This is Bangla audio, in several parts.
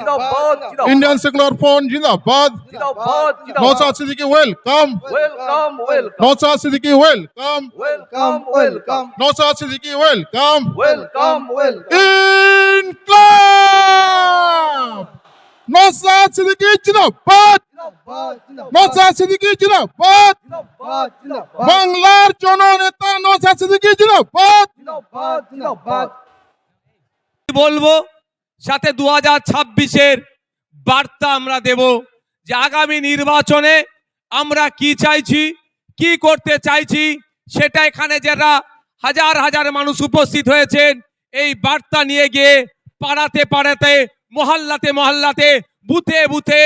জিন্দাবাদ জিন্দাবাদ Indian Secular Front Jindabad. জিন্দাবাদ জিন্দাবাদ Nausad Siddiqui, welcome. Welcome welcome Nausad Siddiqui, welcome. Welcome welcome Nausad Siddiqui, welcome. Welcome welcome Inclab! Nausad Siddiqui, Jindabad. জিন্দাবাদ জিন্দাবাদ Nausad Siddiqui, Jindabad. জিন্দাবাদ জিন্দাবাদ বাংলার জননেতা নৌসাদ সিদ্দিকী জিন্দাবাদ জিন্দাবাদ জিন্দাবাদ বলবো সাথে দু হাজার ছাব্বিশের বার্তা আমরা দেব যে আগামী নির্বাচনে আমরা কি চাইছি, কি করতে চাইছি, সেটা এখানে যারা হাজার হাজার মানুষ উপস্থিত হয়েছেন, এই বার্তা নিয়ে গিয়ে পাড়াতে পাড়াতে, মহল্লাতে মহল্লাতে, বুথে বুথে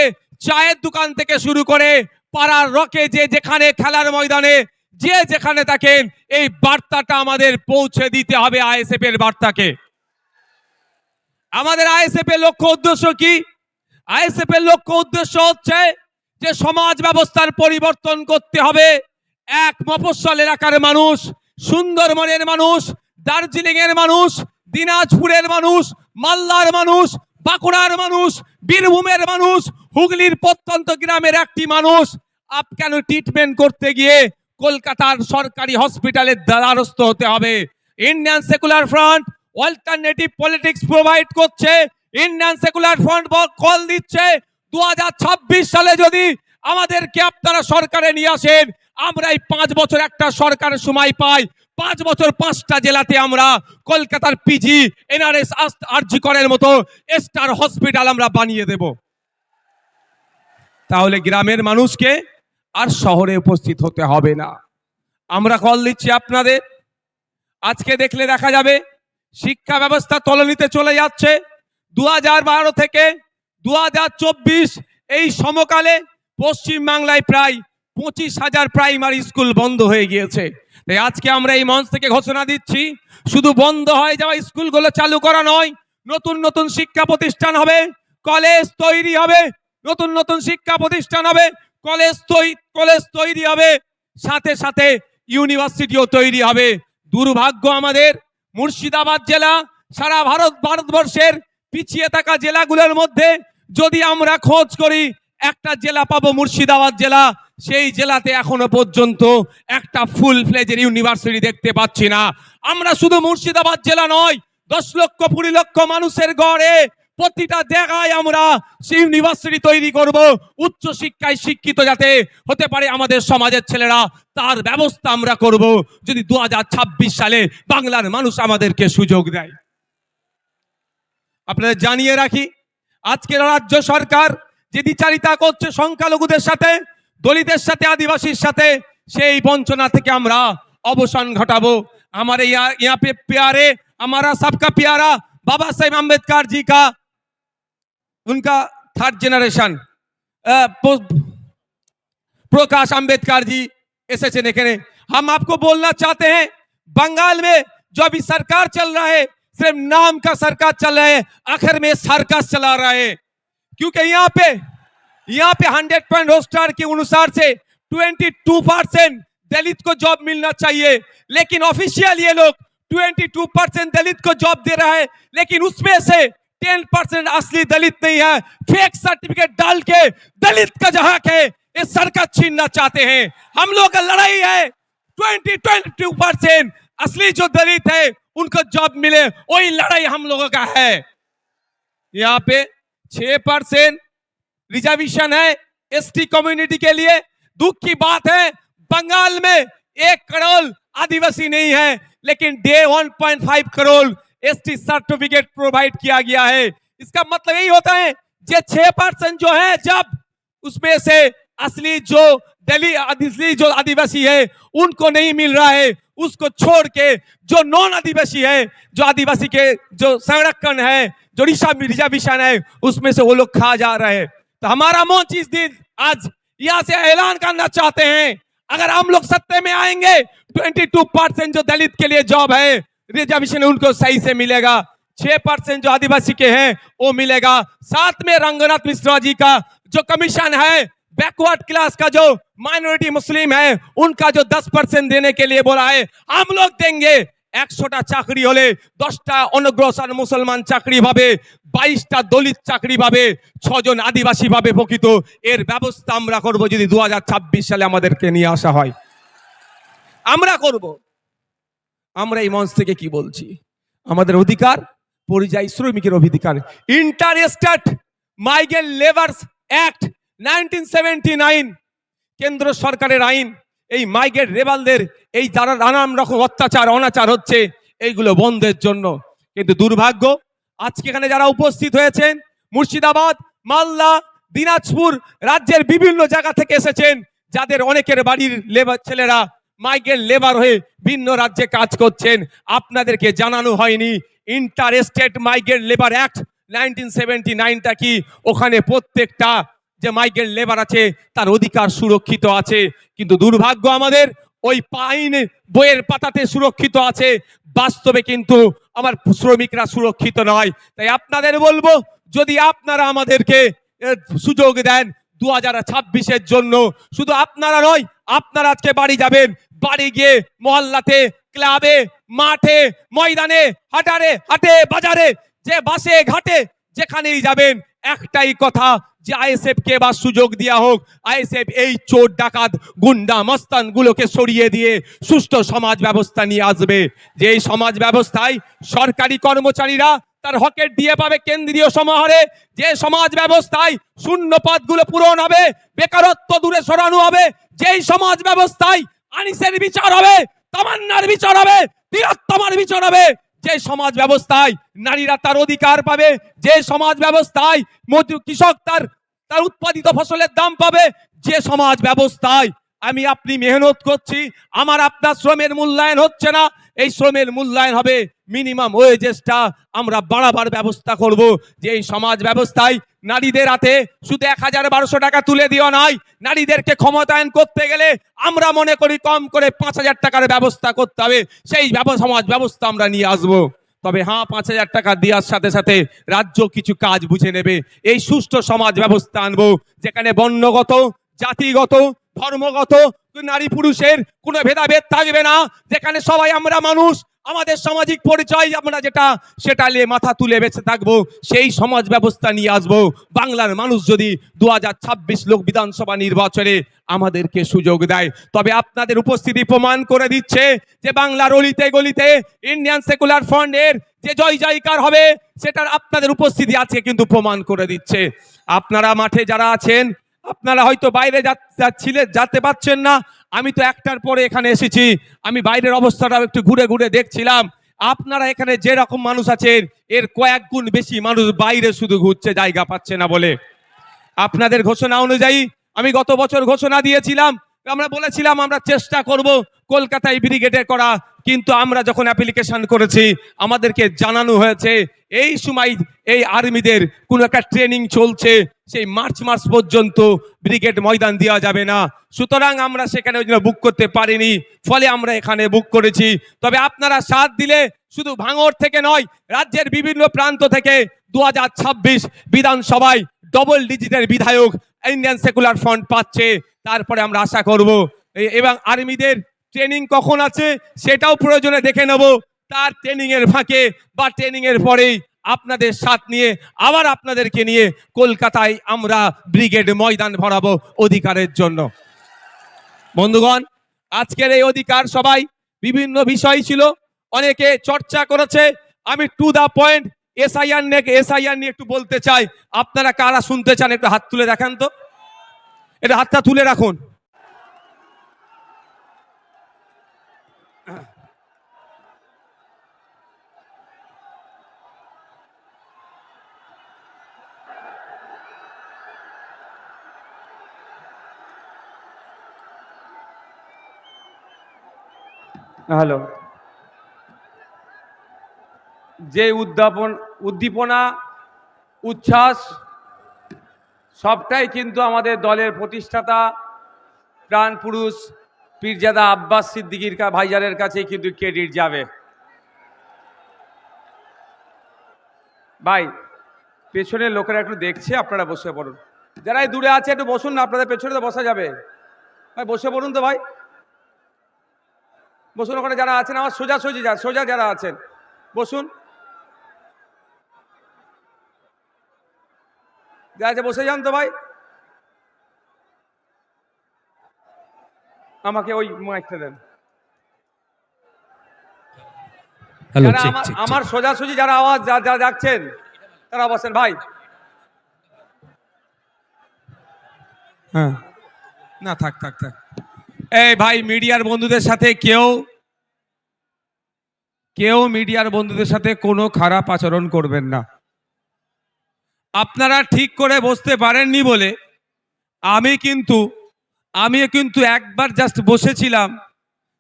চায়ের দোকান থেকে শুরু করে পাড়ার রকে যে যেখানে খেলার ময়দানে, যে যেখানে থাকেন, এই বার্তাটা আমাদের পৌঁছে দিতে হবে আইএসএফ এর বার্তাকে। আমাদের আইএসএফ এর লক্ষ্য উদ্দেশ্য কি? আইএসএফ এর লক্ষ্য উদ্দেশ্য হচ্ছে যে সমাজ ব্যবস্থার পরিবর্তন করতে হবে। এক মফস্বল এলাকার মানুষ, সুন্দরবনের মানুষ দার্জিলিং এর মানুষ, দিনাজপুরের মানুষ, মালদার মানুষ, বাঁকুড়ার মানুষ, বীরভূমের মানুষ, হুগলির প্রত্যন্ত গ্রামের একটি মানুষ। আপ কেন ট্রিটমেন্ট করতে গিয়ে কলকাতার সরকারি হসপিটালের দ্বারস্থ হতে হবে? Indian secular front alternative politics provide করছে। ইন্ডিয়ান সেকুলার ফ্রন্ট কল দিচ্ছে। দু সালে যদি আমাদেরকে আপনারা সরকারে নিয়ে আসেন আমরা এই পাঁচ বছর একটা সরকারের সময় পাই। পাঁচ বছর পাঁচটা জেলাতে আমরা কলকাতার পিজি এনআরএস আরজি করের মতো স্টার হসপিটাল আমরা বানিয়ে দেব। তাহলে গ্রামের মানুষকে আর শহরে উপস্থিত হতে হবে না। আমরা কল দিচ্ছি আপনাদের। আজকে দেখলে দেখা যাবে শিক্ষা ব্যবস্থা তলনিতে চলে যাচ্ছে। দু বারো থেকে দুহাজার চব্বিশ এই সমকালে পশ্চিমবাংলায় প্রায় পঁচিশ হাজার প্রাইমারি স্কুল বন্ধ হয়ে গিয়েছে। তাই আজকে আমরা এই মঞ্চ থেকে ঘোষণা দিচ্ছি, শুধু বন্ধ হয়ে যাওয়া স্কুলগুলো চালু করা নয়, নতুন নতুন শিক্ষা প্রতিষ্ঠান হবে, কলেজ তৈরি হবে, নতুন নতুন শিক্ষা প্রতিষ্ঠান হবে, কলেজ কলেজ তৈরি হবে, সাথে সাথে ইউনিভার্সিটিও তৈরি হবে। দুর্ভাগ্য আমাদের মুর্শিদাবাদ জেলা, সারা ভারত, ভারতবর্ষের পিছিয়ে থাকা জেলাগুলোর মধ্যে যদি আমরা খোঁজ করি, একটা জেলা পাবো মুর্শিদাবাদ জেলা, সেই জেলাতে এখনও পর্যন্ত একটা ফুল ফ্লেজের ইউনিভার্সিটি দেখতে পাচ্ছি না। আমরা শুধু মুর্শিদাবাদ জেলা নয়, দশ লক্ষ, কুড়ি লক্ষ মানুষের গড়ে প্রতিটা জায়গায় আমরা সেই ইউনিভার্সিটি তৈরি করব উচ্চ শিক্ষায় শিক্ষিত যাতে হতে পারে আমাদের সমাজের ছেলেরা তার ব্যবস্থা আমরা করব যদি দু সালে বাংলার মানুষ আমাদেরকে সুযোগ দেয় আপনাদের জানিয়ে রাখি আজকের রাজ্য সরকার যে দ্বিচারিতা করছে সংখ্যালঘুদের সাথে দলিতের সাথে আদিবাসীর সাথে সেই বঞ্চনা থেকে আমরা অবসান ঘটাবো हमारे यहाँ यहाँ पे प्यारे हमारा सबका प्यारा बाबा साहेब अम्बेडकर जी का उनका थर्ड जनरेशन प्रकाश अंबेडकर जी एस एन हम आपको बोलना चाहते हैं, बंगाल में जो अभी सरकार चल रहा है, सिर्फ़ नाम का सरकार चल रहा है, आखिर में सर्कस चला रहा है। क्योंकि यहाँ पे यहाँ पे हंड्रेड पॉइंट रोस्टर के अनुसार से ट्वेंटी टू परसेंट दलित को जॉब मिलना चाहिए। लेकिन ऑफिशियल ये लोग ट्वेंटी टू परसेंट दलित को जॉब दे रहा है, लेकिन उसमें से टेन परसेंट असली दलित नहीं है। फेक सर्टिफिकेट डाल के दलित का जहाँ है। ये सरकार छीनना चाहते हैं। हम लोग का लड़ाई है। ट्वेंटी ट्वेंटी परसेंट असली जो दलित है, उनको जॉब मिले। वही लड़ाई हम लोगों का है। यहाँ पे छह परसेंट रिजर्वेशन है एसटी कम्युनिटी के लिए। दुख की बात है, बंगाल में एक करोड़ आदिवासी नहीं है, लेकिन डे 1.5 करोड़ एसटी सर्टिफिकेट प्रोवाइड किया गया है। इसका मतलब यही होता है, जे छह परसेंट जो है, जब उसमें से असली जो दिल्ली जो आदिवासी है, उनको नहीं मिल रहा है, उसको छोड़ के जो नॉन आदिवासी है, जो आदिवासी के जो संरक्षण है, जो रिजर्वेशन है, उसमें से वो लोग खा जा रहे हैं। तो हमारा मंच इस दिन, आज यहाँ से ऐलान करना चाहते हैं, अगर हम लोग सत्ते में आएँगे 22 परसेंट जो दलित के लिए जॉब है रिजर्वेशन उनको सही से मिलेगा छह परसेंट जो आदिवासी के हैं वो मिलेगा साथ में रंगनाथ मिश्रा जी का जो कमीशन है बैकवर्ड क्लास का जो माइनॉरिटी मुस्लिम है उनका जो 10 परसेंट देने के लिए बोला है हम लोग देंगे একশোটা চাকরি হলে দশটা অনগ্রসর মুসলমান চাকরি পাবে বাইশটা দলিত চাকরি পাবে ছজন আদিবাসী পাবে প্রকৃত এর ব্যবস্থা আমরা করব যদি দু সালে আমাদেরকে নিয়ে আসা হয় আমরা করব আমরা এই মঞ্চ থেকে কি বলছি? আমাদের অধিকার, পরিযায়ী শ্রমিকের অধিকার। Interstate migrant labours act nineteen কেন্দ্র সরকারের আইন। এই মাইগ্রেট রেবালদের এই যারা নানান রকম অত্যাচার, অনাচার হচ্ছে, এইগুলো বন্ধের জন্য। কিন্তু দুর্ভাগ্য, আজকে এখানে যারা উপস্থিত হয়েছেন, মুর্শিদাবাদ, মালদা, দিনাজপুর রাজ্যের বিভিন্ন জায়গা থেকে এসেছেন, যাদের অনেকের বাড়ির লেবার ছেলেরা মাইগ্রেন্ট লেবার হয়ে ভিন্ন রাজ্যে কাজ করছেন। আপনাদেরকে জানানো হয়নি interstate migrant labour act nineteen seventy নাইনটা কি? ওখানে প্রত্যেকটা যে মাইগ্রেন্ট লেবার আছে, তার অধিকার সুরক্ষিত আছে। কিন্তু দুর্ভাগ্য আমাদের, ওই পাইন বইয়ের পাতাতে সুরক্ষিত আছে। বাস্তবে কিন্তু আমার শ্রমিকরা সুরক্ষিত নয়। তাই আপনাদের বলব, যদি আপনারা আমাদেরকে সুযোগ দেন, দু হাজার জন্য, শুধু আপনারা নয় আপনারা আজকে বাড়ি যাবেন। বাড়ি গিয়ে মহল্লাতে, ক্লাবে, মাঠে, ময়দানে, হাটারে, হাটে, বাজারে, যে বাসে, ঘাটে যেখানেই যাবেন, একটাই কথা, যে আইএসএফ কে বা সুযোগ দেওয়া হোক। আইএসএফ এই চোর, ডাকাত, গুন্ডা মস্তান গুলোকে সরিয়ে দিয়ে সুষ্ঠু সমাজ ব্যবস্থা নিয়ে আসবে। যে এই সমাজ ব্যবস্থায় সরকারি কর্মচারীরা তার হকের দিয়ে পাবে কেন্দ্রীয় সমাহারে। যে সমাজ ব্যবস্থায় শূন্য পদগুলো পূরণ হবে, বেকারত্ব দূরে সরানো হবে, যেই সমাজ ব্যবস্থায় আনিসের বিচার হবে, তামান্নার বিচার হবে, তিরোত্তমার বিচার হবে, যে সমাজ ব্যবস্থায় নারীরা তার অধিকার পাবে, যে সমাজ ব্যবস্থায় কৃষক তার তার উৎপাদিত ফসলের দাম পাবে, যে সমাজ ব্যবস্থায় আমি আপনি মেহনত করছি, আমার আপনার শ্রমের মূল্যায়ন হচ্ছে না, এই শ্রমের মূল্যায়ন হবে মিনিমাম ওয়েজেসটা আমরা বাড়াবার ব্যবস্থা করব। যে এই সমাজ ব্যবস্থায় নারীদের হাতে শুধু এক হাজার বারোশো টাকা তুলে দিও নাই, নারীদেরকে ক্ষমতায়ন করতে গেলে আমরা মনে করি কম করে পাঁচ হাজার টাকার ব্যবস্থা করতে হবে। সেই সমাজ ব্যবস্থা আমরা নিয়ে আসব। তবে হ্যাঁ পাঁচ হাজার টাকা দেওয়ার সাথে সাথে রাজ্য কিছু কাজ বুঝে নেবে। এই সুষ্ঠু সমাজ ব্যবস্থা আনব, যেখানে বর্ণগত, জাতিগত, ধর্মগত নারী পুরুষের কোনো ভেদাভেদ থাকবে না, যেখানে সবাই আমরা মানুষ আমাদের সামাজিক পরিচয় আমরা যেটা, সেটা নিয়ে মাথা তুলে বেঁচে থাকব, সেই সমাজ ব্যবস্থা নিয়ে আসব। বাংলার মানুষ যদি দু হাজার ছাব্বিশ লোক বিধানসভা নির্বাচনে আমাদেরকে সুযোগ দেয়, তবে আপনাদের উপস্থিতি প্রমাণ করে দিচ্ছে যে বাংলার অলিতে গলিতে ইন্ডিয়ান সেকুলার ফ্রন্টের যে জয় জয়কার হবে, সেটার আপনাদের উপস্থিতি আছে কিন্তু প্রমাণ করে দিচ্ছে। আপনারা মাঠে যারা আছেন আপনারা হয়তো বাইরে যাচ্ছিলেন যেতে পাচ্ছেন না। আমি তো একটার পরে এখানে এসেছি। আমি বাইরের অবস্থাটাও একটু ঘুরে ঘুরে দেখছিলাম। আপনারা এখানে যে রকম মানুষ আছেন, এর কয়েক গুণ বেশি মানুষ বাইরে শুধু ঘুরছে, জায়গা পাচ্ছে না বলে। আপনাদের ঘোষণা অনুযায়ী আমি গত বছর ঘোষণা দিয়েছিলাম। আমরা বলেছিলাম, আমরা চেষ্টা করব কলকাতায় ব্রিগেডে করা। কিন্তু আমরা যখন অ্যাপ্লিকেশন করেছি, আমাদেরকে জানানো হয়েছে, এই সময় এই আর্মিদের কোনো একটা ট্রেনিং চলছে। সেই মার্চ মাস পর্যন্ত ব্রিগেড ময়দান দেওয়া যাবে না। সুতরাং আমরা সেখানে ওই জন্য বুক করতে পারিনি। ফলে আমরা এখানে বুক করেছি। তবে আপনারা সাথ দিলে শুধু ভাঙড় থেকে নয়, রাজ্যের বিভিন্ন প্রান্ত থেকে দু হাজার ছাব্বিশ বিধানসভায় ডবল ডিজিটের বিধায়ক ইন্ডিয়ান সেকুলার ফ্রন্ট পাচ্ছে। তারপরে আমরা আশা করব এবং আর্মিদের ট্রেনিং কখন আছে সেটাও প্রয়োজনে দেখে নেব। তার ট্রেনিং এর ফাঁকে বা ট্রেনিং এর পরেই আপনাদের সাথ নিয়ে, আবার আপনাদেরকে নিয়ে কলকাতায় আমরা ব্রিগেড ময়দান ভরাবো অধিকারের জন্য। বন্ধুগণ, আজকের এই অধিকার সবাই বিভিন্ন বিষয় ছিল, অনেকে চর্চা করেছে। আমি টু দা পয়েন্ট এসআইআর নিয়ে এসআইআর নিয়ে একটু বলতে চাই। আপনারা কারা শুনতে চান, একটু হাত তুলে দেখান তো। এটা হাতটা তুলে রাখুন। হ্যালো যে উদ্যাপন, উদ্দীপনা, উচ্ছ্বাস, সবটাই কিন্তু আমাদের দলের প্রতিষ্ঠাতা, প্রাণ পুরুষ, পীরজাদা আব্বাস সিদ্দিকির কা, ভাইজানের কাছে কিন্তু ক্রেডিট যাবে। ভাই, পেছনের লোকেরা একটু দেখছে, আপনারা বসে পড়ুন। যারা দূরে আছে, একটু বসুন না, আপনাদের পেছনে তো বসা যাবে। ভাই, বসে পড়ুন তো ভাই। বসুন ওখানে যারা আছেন আমার সোজা সোজি যা সোজা যারা আছেন। বসুন। যা আছে বসে যান তো ভাই। আমাকে ওই মাইকটা দেন। আমার সোজাসুজি যারা আওয়াজ যা যা যাচ্ছেন তারা বসেন ভাই। হ্যাঁ। না থাক থাক থাক। এই ভাই, মিডিয়ার বন্ধুদের সাথে কেউ কেউ মিডিয়ার বন্ধুদের সাথে কোনো খারাপ আচরণ করবেন না। আপনারা ঠিক করে বসতে পারেননি বলে আমি কিন্তু আমি কিন্তু একবার জাস্ট বসেছিলাম,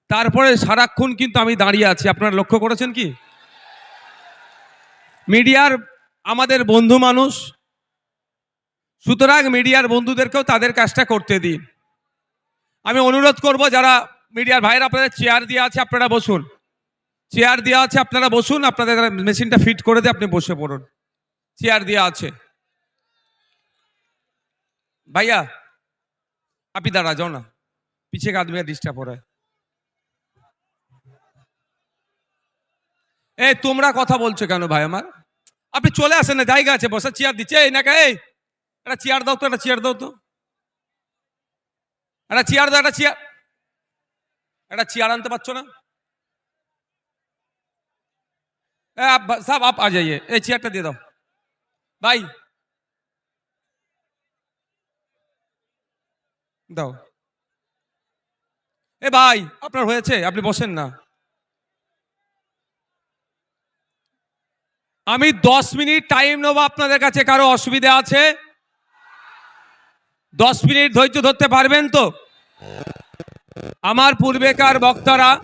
তারপরে সারাক্ষণ কিন্তু আমি দাঁড়িয়ে আছি। আপনারা লক্ষ্য করেছেন কি? মিডিয়ার আমাদের বন্ধু মানুষ, সুতরাং মিডিয়ার বন্ধুদেরকেও তাদের কাজটা করতে দিন। আমি অনুরোধ করব যারা মিডিয়ার ভাইরা আপনাদের চেয়ার দেওয়া আছে, আপনারা বসুন। চেয়ার দেওয়া আছে, আপনারা বসুন। আপনাদের মেশিনটা ফিট করে দিয়ে আপনি বসে পড়ুন। চেয়ার দেওয়া আছে। ভাইয়া, আপনি দাঁড়া যাও না। পিছিয়ে কাঁধ মেয়ে ডিস্টার্ব হয় এই, তোমরা কথা বলছো কেন ভাই আমার? আপনি চলে আসেন না, জায়গা আছে, বসা চেয়ার দিচ্ছে। এই না এই, একটা চেয়ার দাও তো, একটা চেয়ার দাও তো। একটা চেয়ার দাও, একটা চেয়ার। একটা চেয়ার আনতে পারছ না? সব আপ, আ, যাইয়ে, এই চেয়ারটা দিয়ে দাও। ভাই। দাও। এ, ভাই, আপনার হয়েছে, আপনি বসেন না। আমি দশ মিনিট টাইম নেব আপনাদের কাছে, কারও অসুবিধা আছে? দশ মিনিট ধৈর্য ধরতে পারবেন তো? আমার পূর্বেকার বক্তারা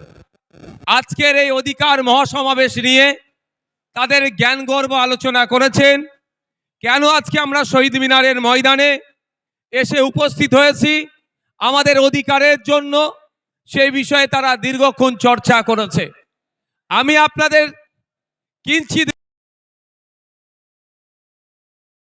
আজকের এই অধিকার মহাসমাবেশ নিয়ে তাদের জ্ঞান গর্ব আলোচনা করেছেন। কেন আজকে আমরা শহীদ মিনারের ময়দানে এসে উপস্থিত হয়েছি? আমাদের অধিকারের জন্য সেই বিষয়ে তারা দীর্ঘক্ষণ চর্চা করেছে। আমি আপনাদের কিঞ্চিত